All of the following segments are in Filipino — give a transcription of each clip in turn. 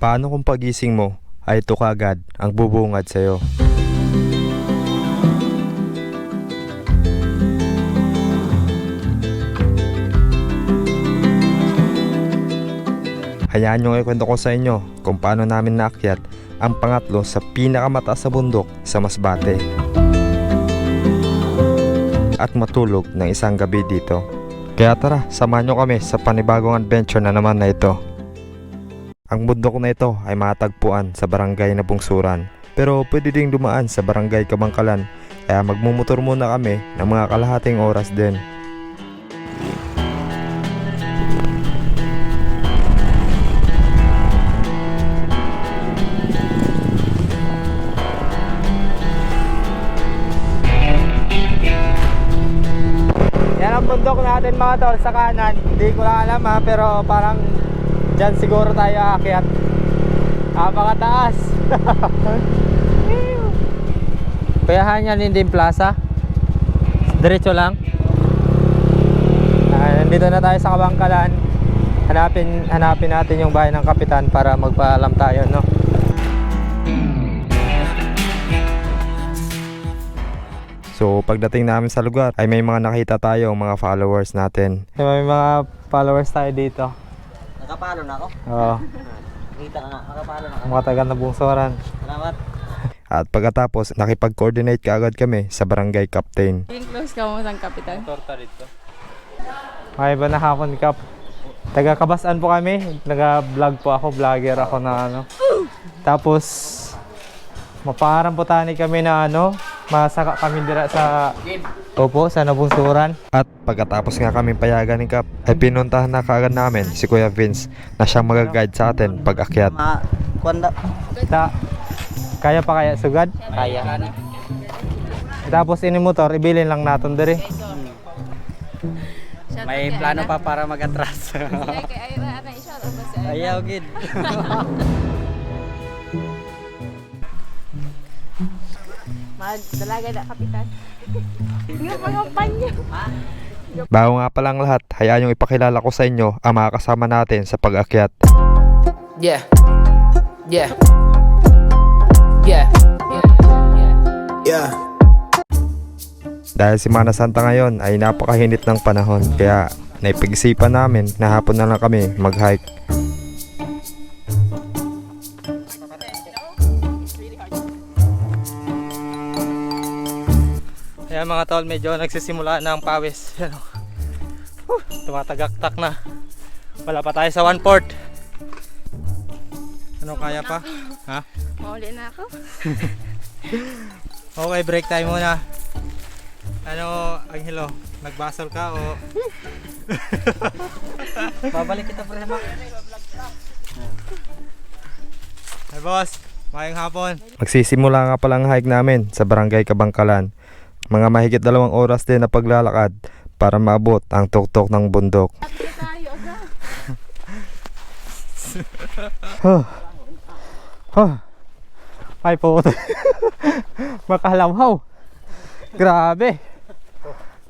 Paano kung pagising mo ay ito kaagad ang bubungad sa'yo? Hayaan nyo ikwento ko sa inyo kung paano namin naakyat ang pangatlo sa pinakamataas na bundok sa Masbate. At matulog ng isang gabi dito. Kaya tara, samahan nyo kami sa panibagong adventure na naman na ito. Ang bundok na ito ay matagpuan sa barangay na Bungsuran. Pero pwede ding dumaan sa barangay Kabangkalan. Kaya magmumotor muna kami ng mga kalahating oras din. Yan ang bundok natin mga tol sa kanan. Hindi ko lang alam ha, pero parang dyan siguro tayo aakyat. Napakataas. Kuyahan yan hindi plaza. Diretso lang. Ah, nandito na tayo sa Kabangkalan. Hanapin, hanapin natin yung bahay ng kapitan para magpaalam tayo, no? So pagdating namin sa lugar ay may mga nakita tayo mga followers natin. May mga followers tayo dito. Nakapalo na ako. Oo, Kita ka na. Nakapalo na ako. mga taga na bungsoran. Salamat. At pagkatapos nakipag-coordinate kaagad kami sa barangay captain. Yung close ka mo sa kapitan. Torta dito. May iba na hapon kap. Taga Kabasan po kami. Naga-vlog po ako, vlogger ako na ano. Tapos mapaharang po tani kami na ano, masaka kami dira sa Opo, sa Nabungsuran. At pagkatapos nga kami payagan ni Kap, ay pinuntahan na kaagad namin si Kuya Vince na siyang mag-guide sa atin pag akyat. Ma, kwanda. Ta, kaya pa kaya sugad? Kaya. Tapos ini motor, ibilin lang natin diri. May plano pa para mag-atras. Kaya ayaw na Madalaga na kapitan. Yung mga panyo. Bago nga palang lahat, hayaan yung ipakilala ko sa inyo ang mga kasama natin sa pag-akyat. Yeah. Yeah. Yeah. Yeah. Dahil si Mana Santa ngayon ay napakahinit ng panahon kaya naipag-isipan namin na hapon na lang kami mag-hike. Mga tol, medyo nagsisimula na ang pawis. Yan o. Tumatagaktak na. Wala pa tayo sa one port. Ano kaya pa? Ha? Mauli na ako. Okay, break tayo muna. Ano, Angelo, nagbasol ka o... Babalik kita pre ma. Hey boss, mayang hapon. Magsisimula nga palang hike namin sa barangay Kabangkalan. Mga mahigit dalawang oras din na paglalakad para maabot ang tuktok ng bundok. Huh. Huh. Ay po. Makahalawhaw. Grabe.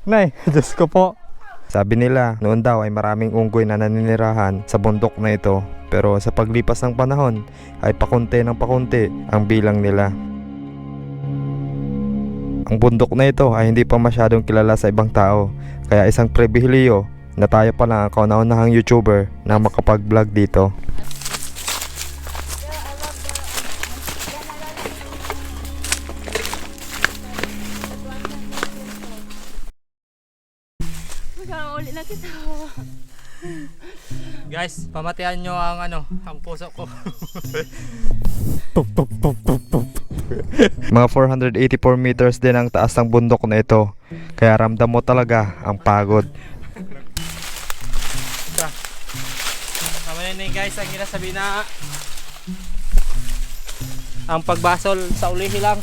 Nay, Diyos ko po. Sabi nila, noon daw ay maraming unggoy na naninirahan sa bundok na ito. Pero sa paglipas ng panahon, ay pakunti ng pakunti ang bilang nila. Ang bundok na ito ay hindi pa masyadong kilala sa ibang tao. Kaya isang pribileyo na tayo pa lang ang kauna-unahang YouTuber na makapag-vlog dito. Mauli na kita. Guys, pamatian nyo ang ano, ang puso ko. Mga 484 meters din ang taas ng bundok na ito. Kaya ramdam mo talaga ang pagod. Tama na guys, ang sabi na ang pagbasol sa ulihi lang.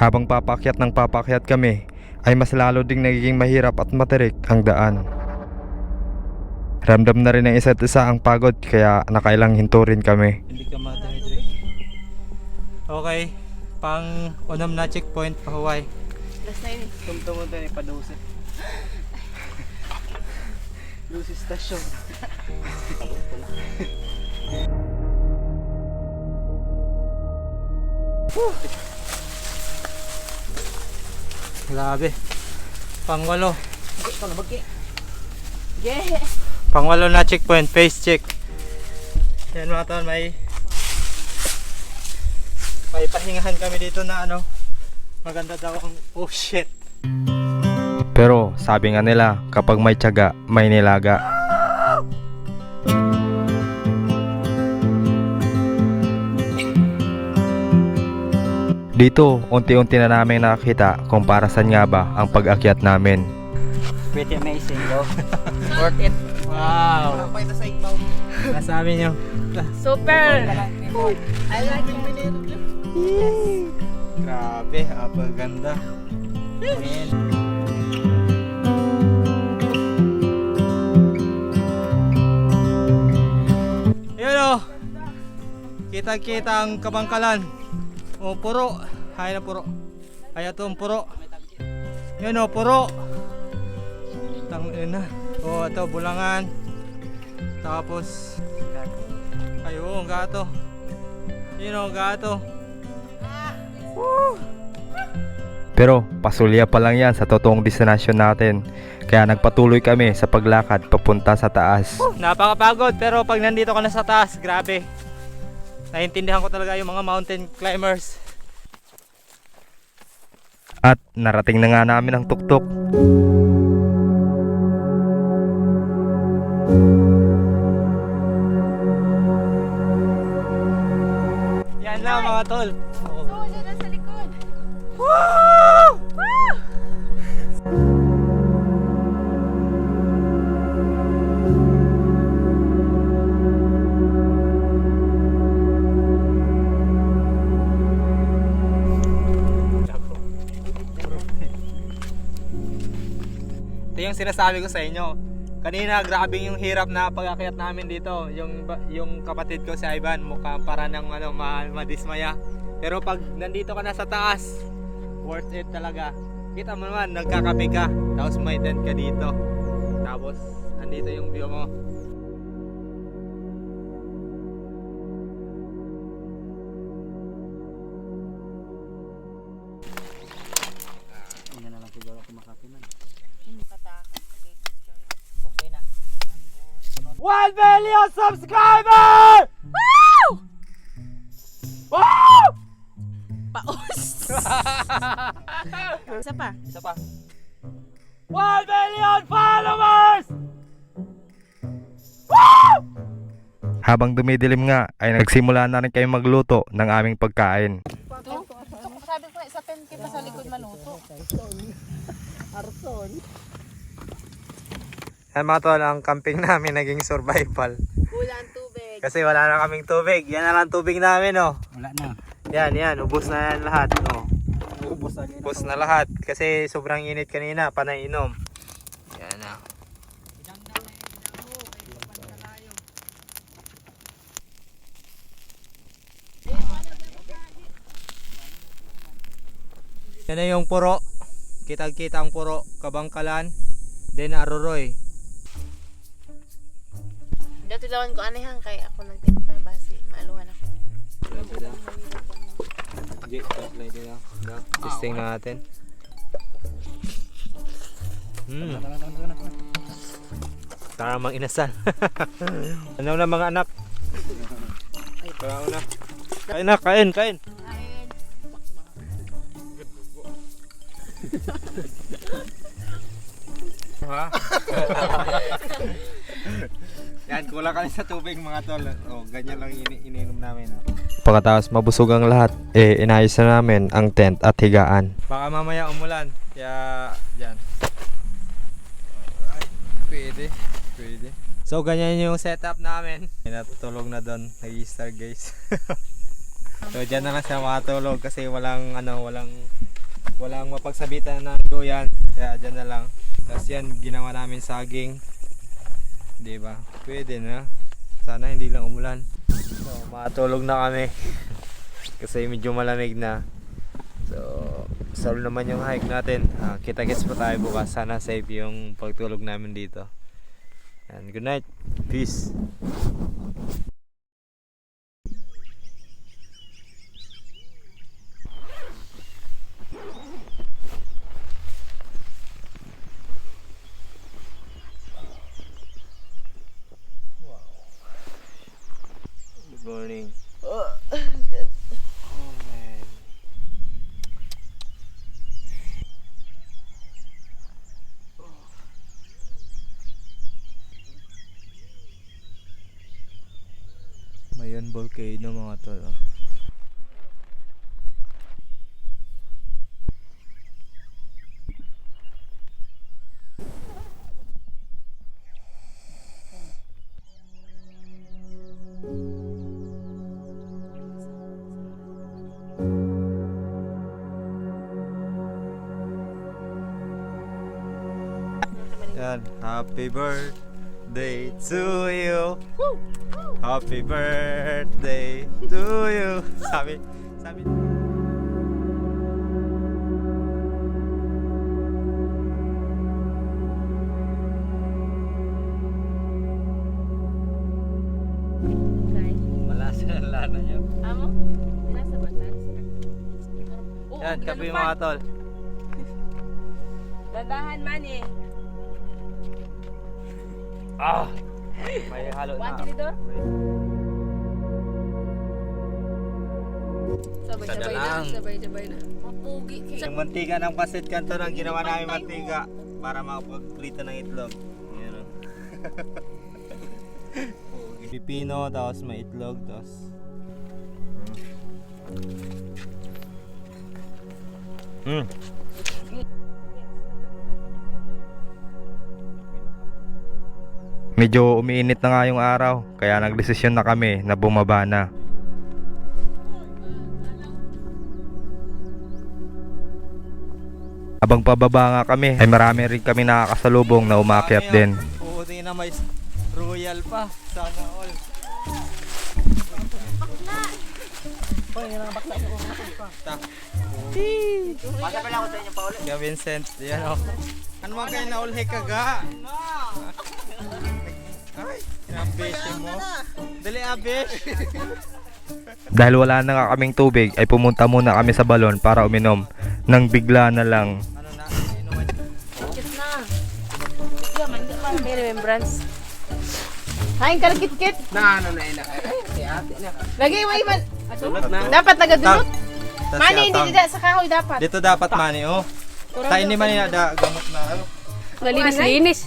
Habang papakyat ng papakyat kami, ay mas lalo ding nagiging mahirap at matirik ang daan. Ramdam na rin ng isa't isa ang pagod kaya nakailang hinto rin kami. Hindi ka ma-dehydrate. Okay, pang unam na checkpoint pa Hawaii. Last na yun. Tumtungo din pa dose. Lucy Station. Grabe. Pang walo. Ito na bagay. Yeah. Pangwalo na checkpoint, face check. Yan mga tol, may may pahingahan kami dito na ano. Maganda daw ang oh shit. Pero sabi nga nila, kapag may tiyaga, may nilaga. Dito, unti-unti na namin nakakita kung para saan nga ba ang pag-akyat namin. Pretty amazing though. Worth it. Wow. Nasabi nyo. Super. I like it. Grabe, apaganda. Man. Yun o. Kita-kita ang kabangkalan. O, puro. Hay na puro. Ay, ito ang puro. Yun o, puro. Tang ina. O, ito, bulangan. Tapos, ayun, gato. Yun o, gato. Pero pasulya pa lang yan sa totoong destinasyon natin. Kaya nagpatuloy kami sa paglakad papunta sa taas. Napakapagod pero pag nandito ka na sa taas, grabe. Naiintindihan ko talaga yung mga mountain climbers. At narating na nga namin ang tuktok. Mga tol. So, dyan na sa likod. Ito yung sinasabi ko sa inyo. Kanina grabe yung hirap na pag-akyat namin dito. Yung yung kapatid ko si Ivan mukha para nang ano ma madismaya. Pero pag nandito ka na sa taas, worth it talaga. Kita mo naman, nagkakape ka, tapos may tent ka dito. Tapos andito yung view mo. 1 million subscriber! Paus. Isa pa. Isa pa. 1 million followers! Habang dumidilim nga ay nagsimula na rin kami magluto ng aming pagkain. Sabi ko, isa pen kita sa likod manuto. Yan mga tol, ang camping namin naging survival. Kulang tubig. Kasi wala na kaming tubig. Yan na lang tubig namin, oh. Wala na. Yan, yan. Ubus na yan lahat, oh. Ubus na Ubus na lahat. Kasi sobrang init kanina, panay inom. Yan na. Yan na yung puro. Kitang-kita ang puro. Kabangkalan. Then Aroroy. Dati lawan ko anihan kay ako nagtimpla basi. Maaluhan ako. Testing natin. Hmm. Tara mang inasal. ano na mga anak? Tara na. Kain na, kain, kain. Ha? Yan, kulang kami sa tubig mga tol. Oh, ganyan lang ini ininom namin. Oh. Pagkatapos mabusog ang lahat, eh inayos na namin ang tent at higaan. Baka mamaya umulan. Kaya, yan. Alright. Pwede. Pwede. So, ganyan yung setup namin. May natutulog na doon. Nag-star guys. so, dyan na lang siya makatulog kasi walang, ano, walang, walang mapagsabitan ng duyan. Kaya dyan na lang. Tapos yan, ginawa namin saging. Di ba? Pwede na. Sana hindi lang umulan. So, makatulog na kami. kasi medyo malamig na. So, solve naman yung hike natin. Ah, kita-kits pa tayo bukas. Sana safe yung pagtulog namin dito. And good night. Peace. Mayon volcano mga tol. oh. Yan, happy birthday to you. Happy birthday to you. Sabi, sabi. Wala sa lana niyo. Amo? Nasa batas. Oo, Yan, kape ganun pa. mga tol. Dadahan man eh. Ah! May halo na. One tinidor? Sabay-sabay na, Sabay-sabay na. Mapugi. Yung mantika ng pasit kanto lang ginawa namin mantika para makapagprito ng itlog. Yan o. Pipino, tapos may itlog, tapos... Mm. Medyo umiinit na nga yung araw, kaya nagdesisyon na kami na bumaba na. Habang pababa nga kami, ay marami rin kami nakakasalubong na umakyat din. Oo, na may royal pa. Sana all. Basta pala ako sa inyo, Paolo. Kaya Vincent, yan o. Ano man kayo naulhe ka ga? Ay, inabishi mo. Dali abish. Dahil wala na nga kaming tubig, ay pumunta muna kami sa balon para uminom. Nang bigla na lang. Ano na, Kit na. Yeah, man, di pa may remembrance. Hain ka kit-kit. Na ano na ina ate na. Lagay mo iman. Dapat nagadulot. Mani, hindi dida sa kahoy dapat. Dito dapat mani, oh. Tayo ni mani na da, gamot na. Oh. Nalinis-linis.